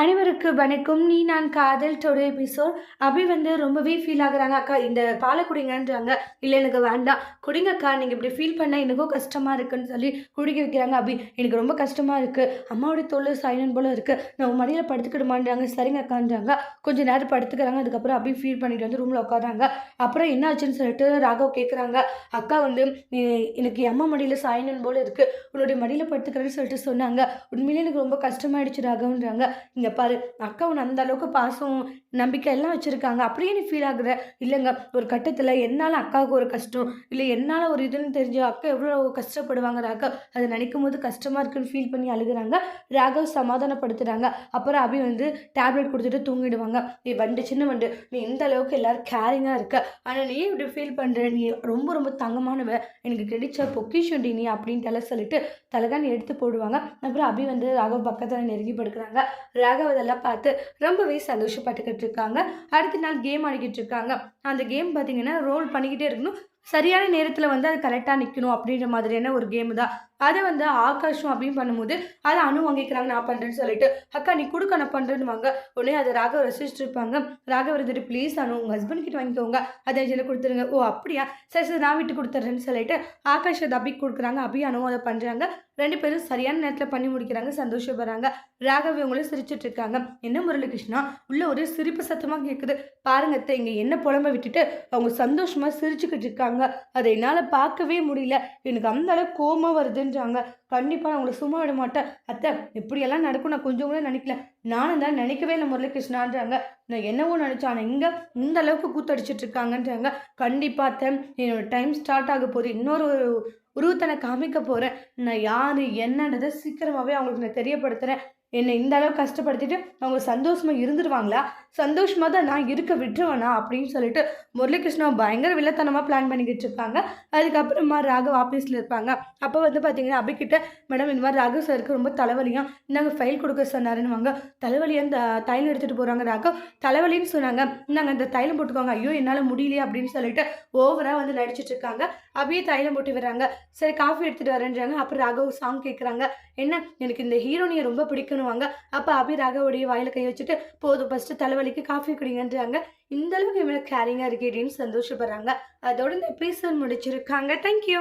அனைவருக்கு வணக்கம். நீ நான் காதல் டோட எபிசோட் அபி வந்து ரொம்பவே ஃபீல் ஆகுறாங்க. அக்கா இந்த பாலை குடிங்கன்றாங்க. இல்லை எனக்கு வேண்டாம். குடிங்கக்கா நீங்கள் இப்படி ஃபீல் பண்ணால் எனக்கும் கஷ்டமாக இருக்குன்னு சொல்லி குடிக்க வைக்கிறாங்க அபி. எனக்கு ரொம்ப கஷ்டமாக இருக்குது அம்மாவோட தோல் சைலன் போல் இருக்குது நான் உன் மடியில் படுத்துக்கிடுமான்றாங்க. சரிங்க அக்கான்றாங்க. கொஞ்சம் நேரம் படுத்துக்கிறாங்க. அதுக்கப்புறம் அபி ஃபீல் பண்ணிட்டு வந்து ரூமில் உட்காடுறாங்க அப்புறம் என்ன ஆச்சுன்னு சொல்லிட்டு ராகவ் கேட்குறாங்க அக்கா வந்து எனக்கு அம்மா மடியில் சாயனன் போல் இருக்குது உன்னுடைய மடியில் படுத்துக்கிறேன்னு சொல்லிட்டு சொன்னாங்க. உண்மையிலே எனக்கு ரொம்ப கஷ்டமாயிடுச்சு ராகவன்றாங்க. இங்கே பாரு அக்கா அந்த அளவுக்கு பாசம் நம்பிக்கை எல்லாம் வச்சுருக்காங்க. அப்படியே நீ ஃபீல் ஆகுற. இல்லைங்க ஒரு கட்டத்தில் என்னால் அக்காவுக்கு ஒரு கஷ்டம் இல்லை என்னால் ஒரு இதுன்னு தெரிஞ்சு அக்கா எவ்வளோ கஷ்டப்படுவாங்க ராகவ் அதை நினைக்கும் போது கஷ்டமாக இருக்குன்னு ஃபீல் பண்ணி அழுகுறாங்க. ராகவ் சமாதானப்படுத்துகிறாங்க அப்புறம் அபி வந்து டேப்லெட் கொடுத்துட்டு தூங்கிடுவாங்க. நீ வண்டு சின்ன வண்டு நீ இந்த அளவுக்கு எல்லோரும் கேரிங்காக இருக்க. ஆனால் நீ இப்படி ஃபீல் பண்ணுற நீ ரொம்ப ரொம்ப தங்கமானவ. எனக்கு கிடைச்ச பொக்கிஷன் நீ அப்படின்ட்டு எல்லாம் சொல்லிட்டு தலகாணி எடுத்து போடுவாங்க. அப்புறம் அபி வந்து ராகவ் பக்கத்தில் நெருங்கி படுக்கிறாங்க. ராகவ் அதெல்லாம் பார்த்து ரொம்பவே சந்தோஷப்பட்டுக்கிட்டு இருக்காங்க. அடுத்த நாள் கேம் ஆடிக்கிட்டு இருக்காங்க. அந்த கேம் பார்த்தீங்கன்னா ரோல் பண்ணிக்கிட்டே இருக்கணும். சரியான நேரத்தில் வந்து அது கரெக்டாக நிற்கணும் அப்படின்ற மாதிரியான ஒரு கேம் தான். அதை வந்து ஆகாஷம் அப்படின்னு பண்ணும்போது அதை அணு வாங்கிக்கிறாங்க நான் பண்ணுறேன்னு சொல்லிட்டு அக்கா நீ கொடுக்க நான் பண்ணுறேன்னு வாங்க உடனே அதை ராகவ் ரசிச்சுட்டு இருப்பாங்க. ராகவ் இருந்துட்டு ப்ளீஸ் அனு உங்கள் ஹஸ்பண்ட் கிட்ட வாங்கிக்கோங்க. அதை இதில் கொடுத்துருங்க. ஓ அப்படியா? சரி சரி நான் விட்டு கொடுத்துட்றேன்னு சொல்லிட்டு ஆகாஷ் அதை அபி கொடுக்குறாங்க. அபி அனு அதை பண்ணுறாங்க ரெண்டு பேரும் சரியான நேரத்தில் பண்ணி முடிக்கிறாங்க சந்தோஷப்படுறாங்க ராகவ் இவங்களும் சிரிச்சிட்டு இருக்காங்க. என்ன முரளிகிருஷ்ணா? உள்ள ஒரு சிரிப்பு சத்தமாக கேட்குது பாருங்கத்தை இங்கே என்ன புலம்ப விட்டுட்டு அவங்க சந்தோஷமாக சிரிச்சுக்கிட்டு இருக்காங்க. அதை என்னால் பார்க்கவே முடியல. எனக்கு அந்த அளவுக்கு வருதுன்றாங்க. கண்டிப்பாக நான் உங்களை சும்மா விட மாட்டேன். அத்தை இப்படியெல்லாம் நடக்கும் நான் கொஞ்சம் கூட நினைக்கல. நானும் தான் நினைக்கவே இல்லை முரளிகிருஷ்ணான்றாங்க. நான் என்னவோ நினச்சேன் ஆனால் இங்கே இந்த அளவுக்கு கூத்தடிச்சிட்டு இருக்காங்கன்றாங்க கண்டிப்பாக அத்தை என்னோடய டைம் ஸ்டார்ட் ஆக போகுது. இன்னொரு உருவத்தனை காமிக்க போகிறேன் நான் யார் என்னன்றதை சீக்கிரமாகவே அவங்களுக்கு நான் தெரியப்படுத்துகிறேன் என்னை இந்த அளவுக்கு கஷ்டப்படுத்திட்டு அவங்க சந்தோஷமாக இருந்துருவாங்களா? சந்தோஷமாக தான் நான் இருக்க விட்டுருவேனா? அப்படின்னு சொல்லிட்டு முரளிகிருஷ்ணா பயங்கர வில்லத்தனமாக பிளான் பண்ணிக்கிட்டு இருப்பாங்க அதுக்கப்புறமா ராகவ் ஆஃபீஸில் இருப்பாங்க. அப்போ வந்து பார்த்தீங்கன்னா அபிக்கிட்ட மேடம் இந்த மாதிரி ராகவ் சாருக்கு ரொம்ப தலைவலியும் இந்தாங்க ஃபைல் கொடுக்க சொன்னாருன்னு வாங்க தலைவலி அந்த தைலம் எடுத்துகிட்டு போகிறாங்க ராகவ். தலைவலின்னு சொன்னாங்க. இந்தாங்க அந்த தைலம் போட்டுக்கோங்க. ஐயோ என்னால் முடியலையே அப்படின்னு சொல்லிட்டு ஓவராக வந்து நடிச்சிட்டு இருக்காங்க. அப்படியே தைலம் போட்டு வராங்க சரி காஃபி எடுத்துகிட்டு வரேன்றாங்க. அப்புறம் ராகவ் சாங் கேட்குறாங்க என்ன எனக்கு இந்த ஹீரோனியை ரொம்ப பிடிக்கணும். பண்ணுவாங்க அப்போ அபி ராகவுடைய வாயில் கை வச்சுட்டு போதும் ஃபஸ்ட்டு தலைவலிக்கு காஃபி குடிங்கன்றாங்க. இந்த அளவுக்கு இவ்வளோ கேரிங்காக இருக்கேன்னு சந்தோஷப்படுறாங்க. அதோட இந்த எபிசோட் முடிச்சிருக்காங்க. தேங்க்யூ